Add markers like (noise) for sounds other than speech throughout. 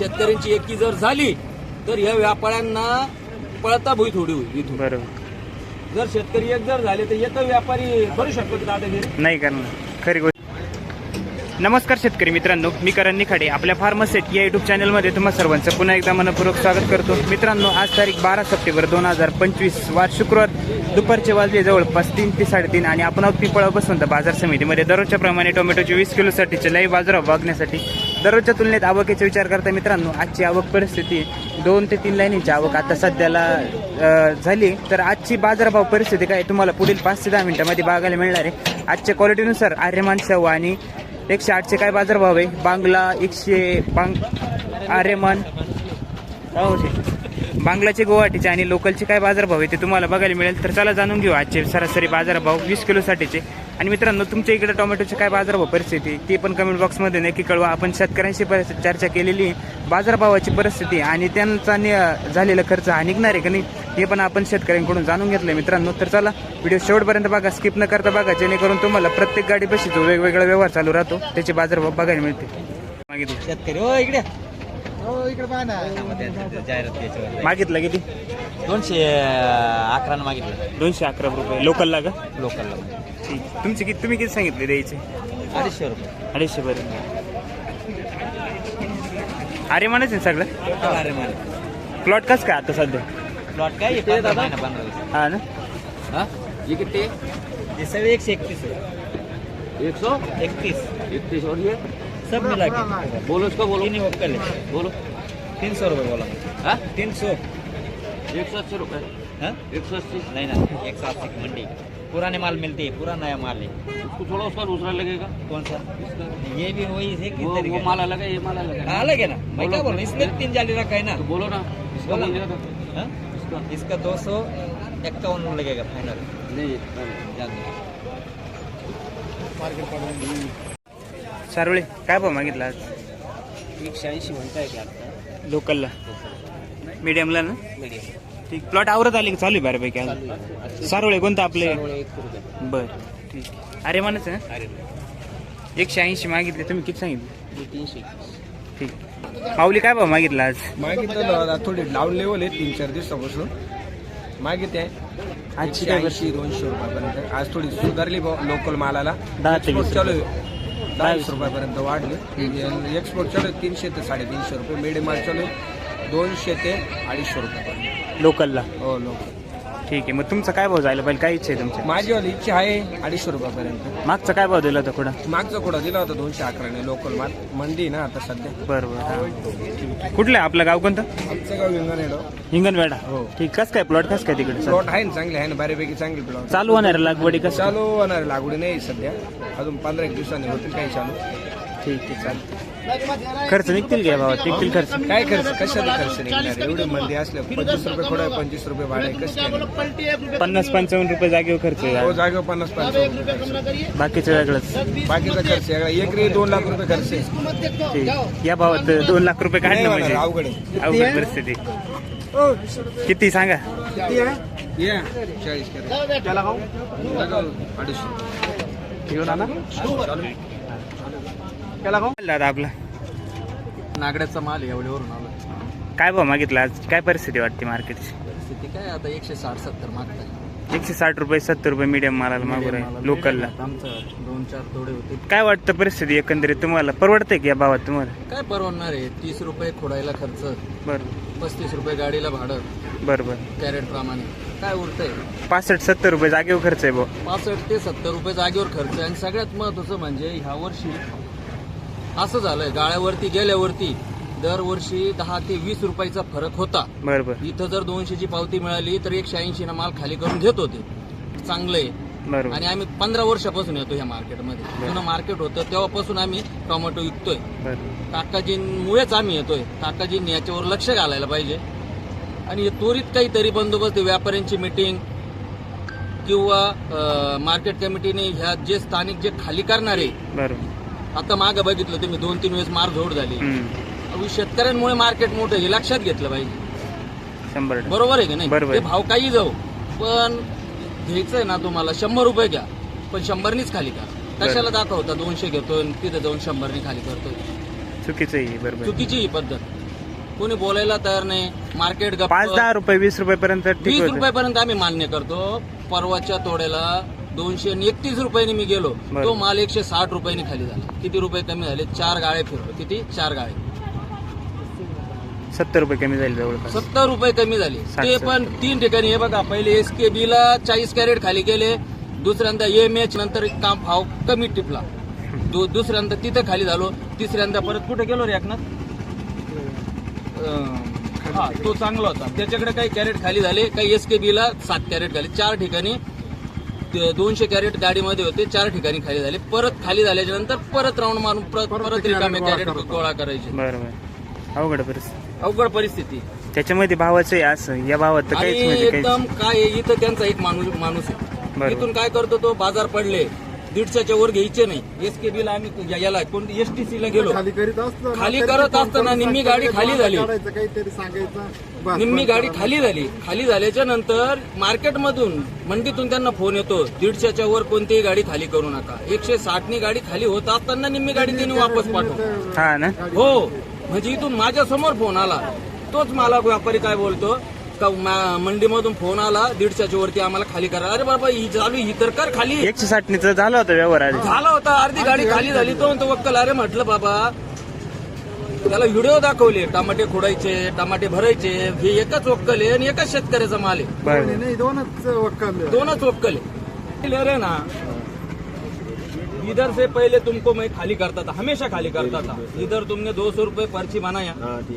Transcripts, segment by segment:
शेतकऱ्यांची एकी जर झाली तर या व्यापाऱ्यांना पळता भुई थोडी होईल इथून. बरोबर. जर शेतकरी एक जर झाले तर एकच व्यापारी करू शकतो का दादागिरी नाही करणार. खरी गोष्ट. नमस्कार शेतकरी मित्रांनो मी करण निखाडे आपल्या फार्मसेट या युट्यूब चॅनलमध्ये तुम्हा सर्वांचं पुन्हा एकदा मनपूर्वक स्वागत करतो. मित्रांनो आज तारीख बारा सप्टेंबर दोन हजार पंचवीस वार शुक्रवार दुपारचे वाजले जवळपास तीन ते साडेतीन आणि आपण आहोत पिंपळा बसवंत बाजार समितीमध्ये. दररोजच्या प्रमाणे टोमॅटोचे वीस किलोसाठीचे लाईव्ह बाजारात बघण्यासाठी दररोजच्या तुलनेत आवकेचा विचार करता मित्रांनो आजची आवक परिस्थिती दोन ते तीन लाईनीची आवक आता सध्याला झाली. तर आजची बाजारभाव परिस्थिती काय तुम्हाला पुढील पाच ते दहा मिनटामध्ये बघायला मिळणार आहे. आजच्या क्वालिटीनुसार आर्यमान सव्वा आणि एकशे आठचे काय बाजारभाव आहे? बांगला एकशे बांग आर्यमान बांगलाचे गुवाहाटीचे आणि लोकलचे काय बाजारभाव आहे ते तुम्हाला बघायला मिळेल. तर चला जाणून घेऊ आजचे सरासरी बाजारभाव वीस किलोसाठीचे आणि मित्रांनो तुमच्या इकडे टोमॅटोचे काय बाजारभाव परिस्थिती ते पण कमेंट बॉक्समध्ये नक्की कळवा. आपण शेतकऱ्यांशी चर्चा केलेली आहे. बाजारभावाची परिस्थिती आणि त्यांचा नि- झालेला खर्च हा निघणार आहे का नाही हे पण आपण शेतकऱ्यांकडून जाणून घेतलंय मित्रांनो. तर चला व्हिडिओ शेवटपर्यंत बघा स्किप न करता बघा जेणेकरून तुम्हाला प्रत्येक गाडी जो वेगवेगळा व्यवहार चालू राहतो त्याचे बाजारभाव बघायला मिळते मागितलं शेतकरी हो इकडे. मागितलं किती? दोनशे अकरा मागितलं. दोनशे अकरा रुपये. लोकलला का? लोकलला ठीक. तुमचे किती तुम्ही किती सांगितले द्यायचे? अडीचशे रुपये. अडीचशे पर्यंत अरे म्हणायचं ना सगळं? अरे मला प्लॉट कस काय आता सध्या? प्लॉट काय? हा ना? हाँ? ये कितने ये सब एक से इकतीस है एक सौ इकतीस इकतीस और ये. सब मिला के बोलो इसको बोलो। नहीं वक्कल है बोलो। तीन सौ रुपये बोला। हाँ? तीन सौ। एक सौ अस्सी रुपये हाँ? एक सौ अस्सी। नहीं ना एक सौ अस्सी की मंडी। पुराने माल मिलती है पूरा नया माल है। उसको थोड़ा उसका दूसरा लगेगा। कौन सा? ये भी वही है कि वो, वो माल अलग है ये माल अलग है। अलग है ना। मैं क्या बोल रहा हूँ? इसमें तीन जाली रखा है ना। तो बोलो ना। इसका बोलो। हाँ? इसका। दो सौ इक्यावन लगेगा फाइनल नहीं सारोळे काय भाव मागितला आज? एकशे ऐंशी म्हणताय की आता. लोकलला. मीडियमला ना? मीडियम. ठीक प्लॉट आवरत आले की? चालू आहे बऱ्यापैकी आज. सारोळे कोणतं आपले? एक रुपये. बर ठीक. अरे म्हणायचं ना? अरे एकशे ऐंशी मागितले तुम्ही किती सांगितले? हे तीनशे ठीक. माऊली काय भाव मागितला आज? मागितलं थोडी डाऊन लेवल आहे तीन चार दिवसापासून. मागितले. आजची एकशे काय ऐंशी दोनशे रुपयापर्यंत. आज थोडी सुधारली भाऊ लोकल मालाला. दहा ते वीस चालू आहे. दहा वीस रुपयापर्यंत वाढले. एक्सपोर्ट चालू तीनशे ते साडेतीनशे रुपये. मिडियम चालू दोनशे ते अडीचशे रुपये लोकलला हो लोकल ठीक आहे. मग तुमचा काय भाव जायला पाहिजे? काय इच्छा आहे तुमची? माझी वाली इच्छा आहे अडीचशे रुपयापर्यंत. मागचा काय भाव दिला होता कुठं? मागचा कुठं दिला होता? दोनशे अकराने लोकल माल. मंदी आहे ना आता सध्या. बरं बरं हा. कुठलं आहे? आपलं गाव कोणतं? आमचं गाव विंगणेडो हिंगणवेडा. हो. ठीक कस काय प्लॉट कस काय तिकडे? प्लॉट आहे ना चांगले आहे ना बऱ्यापैकी चांगली प्लॉट चालू होणार आहे लागवडी कसं? चालू होणार लागवडी नाही सध्या. अजून पंधरा एक दिवसांनी होतील काही चालू. ठीक आहे चालतं खर्च निघतील का भावा निघतील खर्च. काय खर्च? कशाला खर्च निघणार? एवढे मंदी असल्या पंचवीस रुपये थोडं पंचवीस रुपये भाडे कसं पन्नास पंचावन्न रुपये जागेवर खर्च आहे. हो जागेवर पन्नास पंचावन्न. बाकीचं वेगळंच. बाकीचा खर्च वेगळा एकरी दोन लाख रुपये खर्च आहे. ठीक. या भावात दोन लाख रुपये नाही काढणं म्हणजे अवघड आहे. अवघड परिस्थिती. किती सांगा? या चाळीस. जागा अडीचशे. घेऊन आला दादा आपला. नागड्याचा माल एवढ्यावरून आलो. काय भाव मागितला आज? काय परिस्थिती वाटते मार्केटची? परिस्थिती काय आता एकशे साठ सत्तर मागताय. एकशे साठ रुपये सत्तर रुपये मीडियम मालाला मागू आहे लोकलला आमचं दोन चार तोडे होते. काय वाटतं परिस्थिती एकंदरीत तुम्हाला? परवडते की या भावात तुम्हाला? काय परवडणार आहे? तीस रुपये खोडायला खर्च बरं. पस्तीस रुपये गाडीला भाडं बरं बरं. कॅरेट प्रमाणे. काय उरतंय? पासष्ट सत्तर रुपये जागेवर खर्च आहे भाऊ. पासष्ट ते सत्तर रुपये जागेवर खर्च आहे. आणि सगळ्यात महत्वाचं म्हणजे ह्या वर्षी असं झालंय. गाळ्यावरती गेल्यावरती दरवर्षी दहा ते वीस रुपयाचा फरक होता. बरं बरं इथं जर दोनशेची पावती मिळाली तर एकशे ऐंशी ना माल खाली करून घेत होते. चांगलं आहे बरोबर. आणि आम्ही पंधरा वर्षापासून येतो ह्या मार्केटमध्ये. जुनं मार्केट होतं तेव्हापासून आम्ही टोमॅटो विकतोय. काकाजींमुळेच आम्ही येतोय. काकाजींनी याच्यावर लक्ष घालायला पाहिजे. आणि हे त्वरित काहीतरी बंदोबस्त व्यापाऱ्यांची मिटिंग किंवा मार्केट कमिटीने ह्या जे स्थानिक जे खाली करणारे बरोबर. आता मागं बघितलं तुम्ही दोन तीन वेळेस मारझोड झाली. अहो, शेतकऱ्यांमुळे मार्केट मोठं हे लक्षात घेतलं पाहिजे. शंभर टक्के. बरोबर आहे की नाही? बरोबर ते. भाव काही जाऊ पण घ्यायचंय ना तुम्हाला शंभर रुपये घ्या पण शंभरनीच खाली का कशाला दाखवता दोनशे घेतोय आणि तिथे जाऊन शंभरनी खाली करतोय? चुकीचं आहे बरोबर. चुकीची ही पद्धत. कोणी बोलायला तयार नाही मार्केट गप्प. पाच दहा रुपये वीस रुपये पर्यंत ठीक वीस होतं रुपयापर्यंत आम्ही मान्य करतो परवाच्या तोड्याला दोनशे आणि एकतीस रुपयाने मी गेलो. बरं. तो माल एकशे साठ रुपयाने खाली झाला. किती रुपये कमी झाले? चार गाळे फिरलो. किती? चार गाळे. सत्तर रुपये कमी झाले जवळपास. सत्तर रुपये कमी झाले. साठ ते सत्तर. पण तीन ठिकाणी हे बघा पहिले एस के बी ला चाळीस कॅरेट खाली गेले. दुसऱ्यांदा एम एच नंतर काम भाव कमी टिपला. (laughs) दु- दुसऱ्यांदा तिथं खाली झालो. तिसऱ्यांदा परत कुठे गेलो रे एकनाथ? अं, हा तो चांगला होता. त्याच्याकडे काही कॅरेट खाली झाले काही एस के बी ला सात कॅरेट खाली. चार ठिकाणी दोनशे कॅरेट गाडीमध्ये होते चार ठिकाणी खाली झाले. परत खाली झाल्याच्यानंतर परत राऊंड मारून परत परत रिकामे कॅरेट गोळा करायचे. बरोबर अवघड परिस्थिती. अवघड परिस्थिती. त्याच्यामध्ये भावाचं आहे असं या भावात तर आणि काहीच म्हणजे काहीच एकदम काय आहे, इथं त्यांचा एक माणूस माणूस आहे. बरोबर. इथून काय करतो तो? बाजार पडले. दीडशेच्या वर घ्यायचे नाही. एस के ला आम्ही या- याला कोणती एस टी सी ला गेलो. खाली करीत असतो खाली असताना निम्मी गाडी खाली झाली. काहीतरी सांगायचं. निम्मी गाडी. खाली झाली. खाली झाल्याच्यानंतर मार्केटमधून मंडीतून त्यांना फोन येतो दीडशेच्या वर कोणतीही गाडी खाली करू नका. एकशे साठनी गाडी खाली होत असताना निम्मी गाडी त्यांनी वापस पाठव हा ना? हो. म्हणजे इथून माझ्यासमोर फोन आला. तोच मला व्यापारी काय बोलतो? का मा- मंडीमधून फोन आला दीडशेच्या वरती आम्हाला खाली करा अरे बाबा ही चालू ही तर कर खाली. एकशे साठनीचा झाला होता व्यवहार आधी. झाला होता अर्धी गाडी खाली झाली. तो म्हणतो वक्कल अरे म्हटलं बाबा त्याला व्हिडिओ दाखवले. टमाटे खोडायचे टमाटे भरायचे. हे एकच वक्कल आहे आणि एकच शेतकऱ्याचा माल आहे. नाही दोनच वक्कल दोनच वक्कल है क्लियर है ना. इधर से पहले तुमको मैं खाली करता था हमेशा खाली करता था। इधर तुमने दो सौ रूपये पर्ची बनाया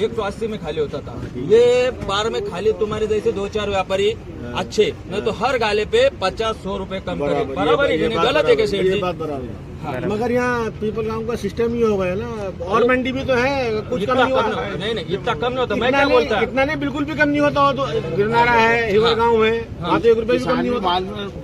एक सौ अस्सी में खाली होता था। ये बार में खाली तुम्हारे जैसे दो चार व्यापारी अच्छे नहीं तो हर गाले पे पचास सौ रूपये कम करे। बराबर है गलत है कि सेठ जी? हाँ। मगर यहाँ पीपल गाँव का सिस्टम ही हो गया ना। और मंडी भी तो है कुछ कम नहीं हुआ नहीं- नहीं इतना कम नहीं होता। मैं क्या बोलता? नहीं, इतना नहीं बिल्कुल भी कम नहीं होता हो तो गिरनारा है हिवर गाँव है वहाँ तो एक रुपये भी कम नहीं होता।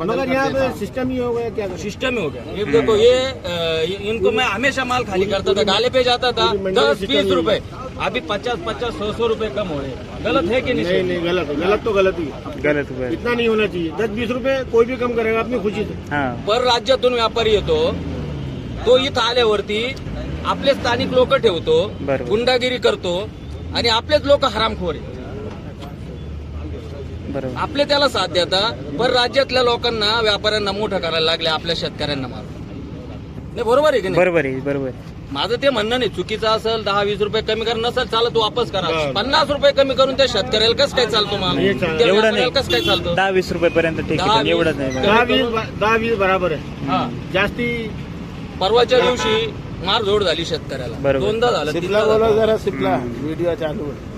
मगर यहाँ पे सिस्टम ही हो गया क्या सिस्टम ही हो गया। ये देखो ये इनको मैं हमेशा माल खाली करता था गाले पे जाता था दस बीस रूपए। अभी पचास पचास सौ सौ रुपए कम हो रहे हैं। गलत है कि नहीं? नहीं नहीं गलत है। गलत तो गलत ही गलत. इतना नहीं होना चाहिए। दस बीस रूपए कोई भी कम करेगा अपनी खुशी से। हा। पर राज्यातून व्यापारी येतो तो इथं आल्यावरती आपले स्थानिक लोक ठेवतो बरोबर. गुंडागिरी करतो आणि आपलेच लोक हरामखोर आहे बरोबर आपले त्याला साथ देता पर राज्यातल्या लोकांना व्यापाऱ्यांना मोठं करायला लागले आपल्या शेतकऱ्यांना मार नाही बरोबर आहे की नाही बरोबर आहे बरोबर आहे. माझं ते म्हणणं नाही चुकीचं असेल दहा वीस रुपये कमी कर नसेल चालत वापस करा पन्नास रुपये कमी करून त्या शेतकऱ्याला कसं काय चालतो माल नाही चालत. त्या एवढं व्यापाऱ्याला नाही कसं काय चालतं दहा वीस रुपये पर्यंत ठीक दहा, आहे पण वीस. एवढंच नाही. दहा वीस दहा वीस बराबर है हा जास्ती परवाच्या दिवशी मारझोड झाली शेतकऱ्याला. बरोबर. दोनदा झालं तीनदा झालं. जरा सिपला. वीडियो चालू है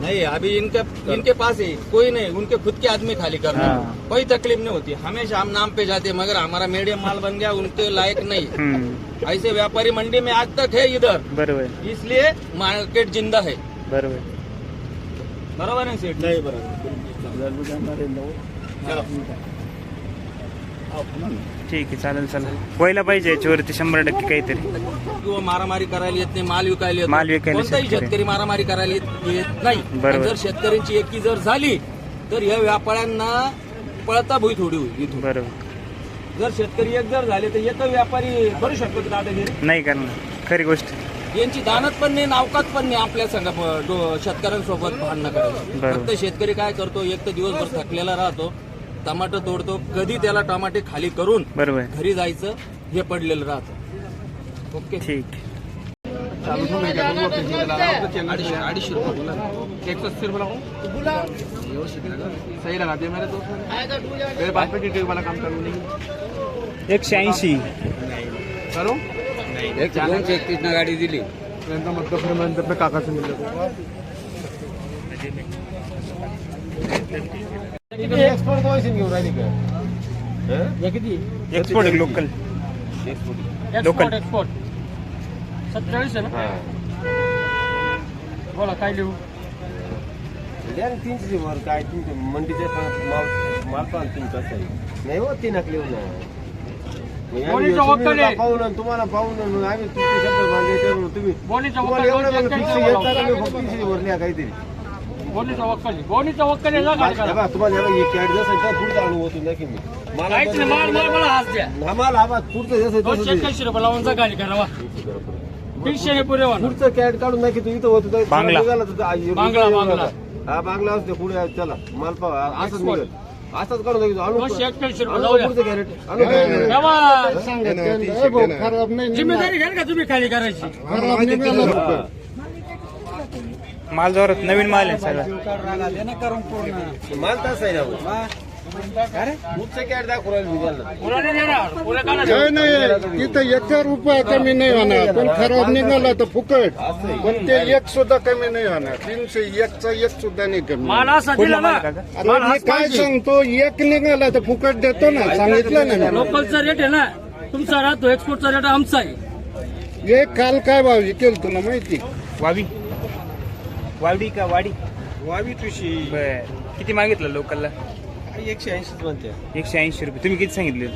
नहीं अभी इनके इनके पास है कोई नहीं. उनके खुद के आदमी खाली करना हाँ। कोई तकलीफ नहीं होती. हमेशा हम नाम पे जाते मगर हमारा मीडियम माल बन गया उनके लायक नहीं. हम्म. ऐसे व्यापारी मंडी में आज तक है इधर. बरोबर. इसलिए मार्केट जिंदा है. बरोबर. आहे. बरोबर है सेठ? नहीं बराबर. ठीक आहे चालेल चालेल. व्हायला पाहिजे याच्यावरती शंभर टक्के काहीतरी. किंवा मारामारी करायला येत नाही माल विकायला येत. माल नाही. विकायला कोणताही शेतकरी. शेतकरी मारामारी करायला येत येत नाही. बरोबर. आणि जर शेतकऱ्यांची एकी जर झाली तर या व्यापाऱ्यांना पळता भुई थोडी होईल इथून. बरोबर. जर शेतकरी एक जर झाले तर एक व्यापारी करू शकतो का दादागिरी? नाही करणार. खरी गोष्ट. यांची दानत पण नाही नावकात पण नाही आपल्या संघ शेतकऱ्यांसोबत भांडणं करायचं बरोबर. फक्त शेतकरी काय करतो एक तर दिवसभर थकलेला राहतो. टमाटर तोडतो कधी त्याला टमाटे खाली करून बरोबर. घरी जायचं हे पडलेलं राहतं. ओके? ठीक. अडीचशे अडीचशे रुपये बोला. एक सौ अस्सी रुपये लगाओ सही लगा दिया मेरे दोस्त मेरे पास में डिटेल वाला काम करूँ नहीं एकशे ऐंशी. करूँ? एक दोनशे एकतीस ना गाडी दिली. इनका मतलब फिर मैं अपने काका से मिल लेता एक्सपोर्ट तो ऐसे नहीं रहा किती? एक्सपोर्ट लोकल लोकल एक्सपोर्ट सत्तेचाळीस आहे ना? बोला काय लिहू? द्या ना तीनशे वर काय तुमचे मंडीचे माल माल पण तुमचं नाही हो तीन ना. तुम्ही वक्कल आहे? पाहून तुम्हाला पाहून आम्ही तुमचे शब्द मागे तुम्ही एवढं फिक्स एक्क्याऐंशी घेता का बोला. मी फक्त तीनशे वर लिहा काहीतरी. बोनीचा वक्कल आहे. बोनीचा वक्कल आहे गाडी हे करा. तुम्हाला कॅट जसं त्या पुढचं आणू होतो ना की मी मला काहीच नाही, माल माल मला हात द्या आम्हाला आवाज पुढचं जसं तसं. एक्क्याऐंशी रुपये लावून जा गाडी करा वा दीडशे हे पुरे होणार पुढचं कॅट काढून नाही की तू इथं होत होता. बांगला. निघाला तर आ- बांगला, बांगला. हा बांगला असते पुढे चला माल पाहा असंच निघत असंच काढून. आणू दोनशे एक्क्याऐंशी रुपये आणू द्या. पुढचं कॅरेट आणू कॅरेट. तेव्हा जिम्मेदारी घ्या ना का तुम्ही खाली करायची निघालं हा. माल जोरात नवीन माल आहे सगळा. माल तसा आहे ना भाऊ. दाखवू राहिलो काय नाही तिथं एक रुपया कमी नाही होणार. पण खराब निघाला तर फुकट. पण ते एक सुद्धा कमी नाही होणार. तीनशे एकचा एक सुद्धा नाही कमी मी काय सांगतो? एक निघाला तर फुकट देतो ना. सांगितलं ना मी. लोकलचा रेट आहे ना. तुमचा राहतो एक्सपोर्टचा रेट आमचा आहे. एक काल काय भाव विकेल तुला माहिती? वावी वावडी का वाडी? वावी तुशी बर. किती मागितलं लोकलला? एकशे ऐंशीच म्हणते. एकशे ऐंशी रुपये. तुम्ही किती सांगितले?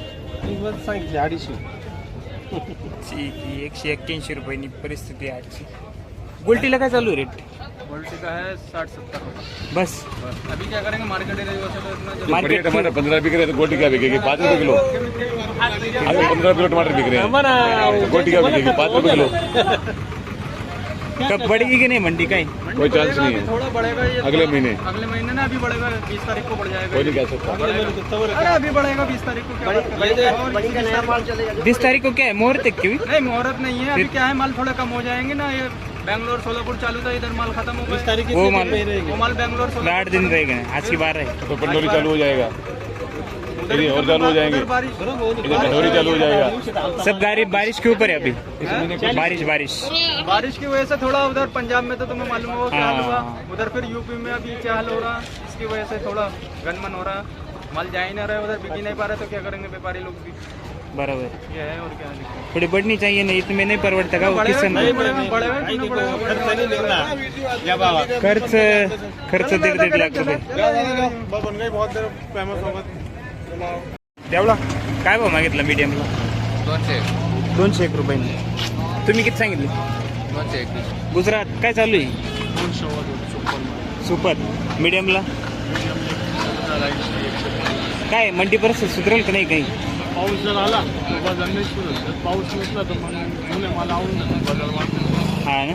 मी पण सांगितले अडीचशे. ठीक आहे एकशे एक्क्याऐंशी रुपयांनी परिस्थिती आहे आजची. गोल्टीला काय चालू आहे रेट क्वालिटी का है साठ सत्तर बस. अभी क्या करेंगे मार्केट एरिया मार्केट टमाटर पंद्रह बिक रहे तो गोटी क्या बिकेगी पाँच रुपए किलो? अभी पंद्रह किलो टमाटर बिक रहे हैं गोटी क्या बिकेगी पाँच रुपए किलो? (laughs) कब बढ़ेगी कि नहीं मंडी का कोई चांस नहीं है। थोड़ा बढ़ेगा ये अगले महीने। अगले महीने ना अभी बढ़ेगा बीस तारीख को बढ़ जाएगा कोई नहीं कह सकता। अरे अभी बढ़ेगा बीस तारीख को? बीस तारीख को क्या है? मुहूर्त क्यों नहीं मुहूर्त नहीं है। अभी क्या है? माल थोड़ा कम हो जाएँगे ना ये बैंगलोर सोलापुर चालू था इधर माल खत्म हो गया वो माल वो माल बैंगलोर आठ दिन रहेगा आज की बारह है तो पंडोरी चालू हो जाएगा। और चालू हो जाएंगे। इधर चालू हो जाएगा। सब गाड़ी बारिश के ऊपर है अभी। बारिश बारिश। बारिश की वजह से थोड़ा उधर पंजाब में तो तुम्हें मालूम होगा क्या हाल हुआ हाँ। उधर फिर यूपी में अभी क्या हाल हो रहा इसकी वजह से थोड़ा गनमन हो रहा। माल जा ही नहीं रहा उधर बिक ही नहीं पा रहे तो क्या करेंगे व्यापारी लोग भी? बराबर। ये है और क्या है थोड़ी बढ़नी चाहिए नहीं तुम्हें नहीं परवड़ता का वो खर्च खर्च दीड दीड लाख रुपये तेवढा काय भाव मागितला मीडियमला दोनशे दोनशे एक रुपयांनी. तुम्ही किती सांगितले? दोनशे एकवीस. गुजरात काय चालू आहे? सुपर मीडियमला काय मंडी परिस्थिती सुधरेल का नाही काही? पाऊस जर आला तर बाजार नाही सुरू पाऊस नसला तर मग जुने माल आवडून जातात बाजार वाढतो हा ना.